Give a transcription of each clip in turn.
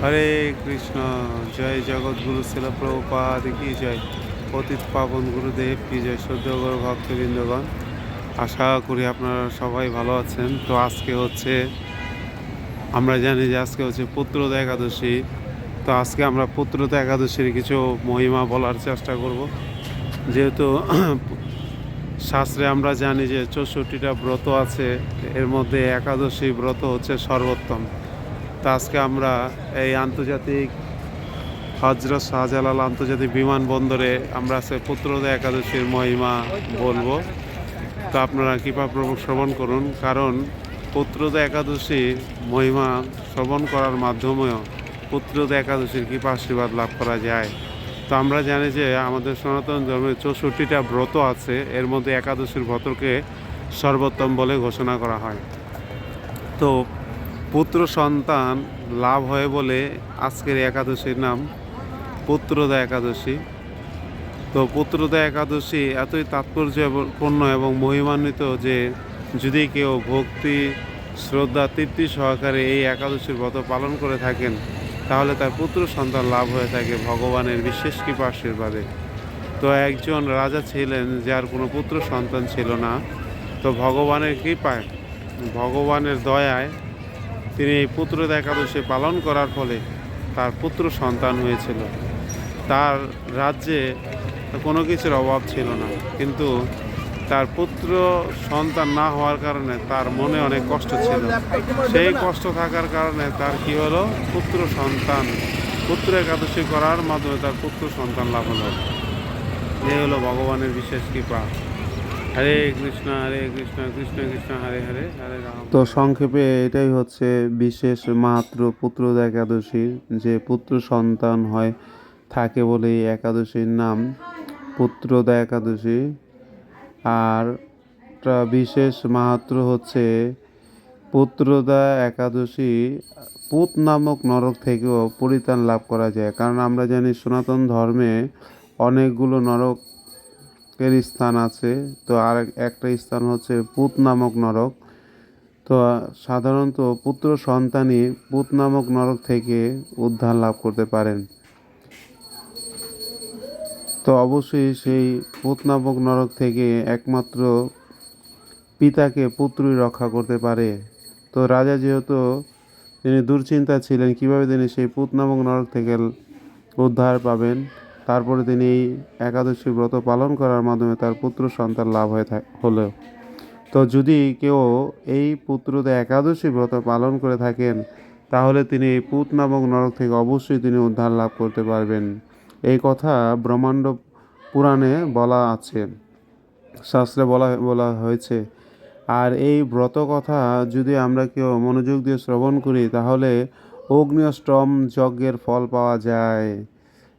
হরে কৃষ্ণ, জয় জগৎগুরু শিল প্রভুপাদ কি জয়। পতিত পাবন গুরুদেব কি জয়। সদ্যগর ভক্তবৃন্দগণ, আশা করি আপনারা সবাই ভালো আছেন। তো আজকে হচ্ছে, আমরা জানি যে আজকে হচ্ছে পুত্রদা একাদশী। তো আজকে আমরা পুত্রদা একাদশীর কিছু মহিমা বলার চেষ্টা করব। যেহেতু শাস্ত্রে আমরা জানি যে চৌষট্টিটা ব্রত আছে, এর মধ্যে একাদশী ব্রত হচ্ছে সর্বোত্তম। তো আজকে আমরা এই আন্তর্জাতিক হজরত শাহজালাল আন্তর্জাতিক বিমানবন্দরে আমরা আজকে পুত্রদা একাদশীর মহিমা বলব। তো আপনারা কৃপাপ্রভু শ্রবণ করুন, কারণ পুত্রদা একাদশী মহিমা শ্রবণ করার মাধ্যমেও পুত্রদা একাদশীর কৃপা আশীর্বাদ লাভ করা যায়। তো আমরা জানি যে আমাদের সনাতন ধর্মের চৌষট্টিটা ব্রত আছে, এর মধ্যে একাদশীর ব্রতকে সর্বোত্তম বলে ঘোষণা করা হয়। তো পুত্র সন্তান লাভ হয় বলে আজকের একাদশীর নাম পুত্রদা একাদশী। তো পুত্রদা একাদশী এতই তাৎপর্যপূর্ণ এবং মহিমান্বিত যে যদি কেউ ভক্তি, শ্রদ্ধা, তৃপ্তি সহকারে এই একাদশীর ব্রত পালন করে থাকেন, তাহলে তার পুত্র সন্তান লাভ হয়ে থাকে ভগবানের বিশেষ কৃপা আশীর্বাদে। তো একজন রাজা ছিলেন যার কোনো পুত্র সন্তান ছিল না। তো ভগবানের কৃপায়, ভগবানের দয়ায় তিনি এই পুত্রদা একাদশী পালন করার ফলে তার পুত্র সন্তান হয়েছিল। তার রাজ্যে কোনো কিছুর অভাব ছিল না। কিন্তু তার পুত্র সন্তান না হওয়ার কারণে তার মনে অনেক কষ্ট ছিল। সেই কষ্ট থাকার কারণে তার কি হলো? পুত্র সন্তান, পুত্র একাদশী করার মাধ্যমে তার পুত্র সন্তান লাভ হলো। এই হলো ভগবানের বিশেষ কৃপা। তো সংক্ষেপে এটাই হচ্ছে বিশেষ মাত্র পুত্রদা একাদশীর যে পুত্র সন্তান হয়, থাকে বলে একাদশীর নাম পুত্রদা একাদশী। আর বিশেষ মাহাত্র হচ্ছে পুত্রদা একাদশী পুত নামক নরক থেকেও পরিত্রাণ লাভ করা যায়। কারণ আমরা জানি সনাতন ধর্মে অনেকগুলো নরকের স্থান আছে, তো আর একটা স্থান হচ্ছে পুত নামক নরক। তো সাধারণত পুত্র সন্তানই পুত নামক নরক থেকে উদ্ধার লাভ করতে পারেন। তো অবশ্যই সেই পুত নামক নরক থেকে একমাত্র পিতাকে পুত্রই রক্ষা করতে পারে। তো রাজা যেহেতু তিনি দুশ্চিন্তা ছিলেন, কীভাবে তিনি সেই পুত নামক নরক থেকে উদ্ধার পাবেন? তারপরে তিনি এই একাদশী ব্রত পালন করার মাধ্যমে তার পুত্র সন্তান লাভ হয়ে থাক হলো। তো যদি কেউ এই পুত্রদা একাদশী ব্রত পালন করে থাকেন, তাহলে তিনি এই পুত নামক নরক থেকে অবশ্যই তিনি উদ্ধার লাভ করতে পারবেন। এই কথা ব্রহ্মাণ্ড পুরাণে বলা আছে। শাস্ত্রে বলা বলা হয়েছে, আর এই ব্রত কথা যদি আমরা কেউ মনোযোগ দিয়ে শ্রবণ করি, তাহলে অগ্নি অষ্টম যজ্ঞের ফল পাওয়া যায়।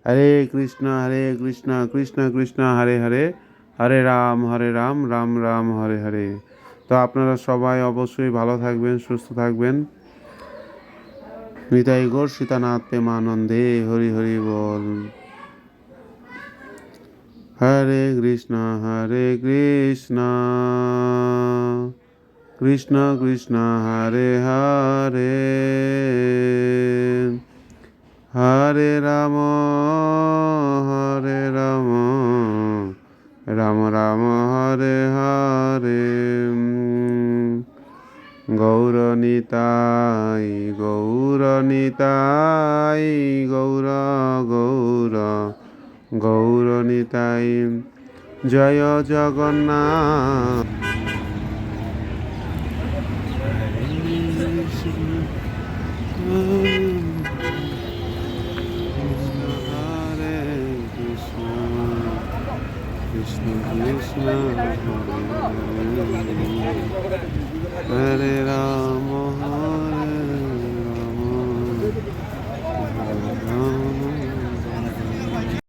হরে কৃষ্ণ হরে কৃষ্ণ কৃষ্ণ কৃষ্ণ, হরে হরে হরে রাম হরে রাম রাম রাম, হরে হরে। তো আপনারা সবাই অবশ্যই ভালো থাকবেন, সুস্থ থাকবেন। নিতাই গৌর সীতানাথ প্রেমানন্দে, হরি হরি বল। হরে কৃষ্ণ হরে কৃষ্ণ কৃষ্ণ কৃষ্ণ হরে হরে হরে। রাম রাম হরে হরে গৌরনিতাই গৌরনিতাই গৌর গৌর গৌরনিতাই জয় জগন্নাথ হরে কৃষ্ণ কৃষ্ণ কৃষ্ণ হরে হরে হরে রাম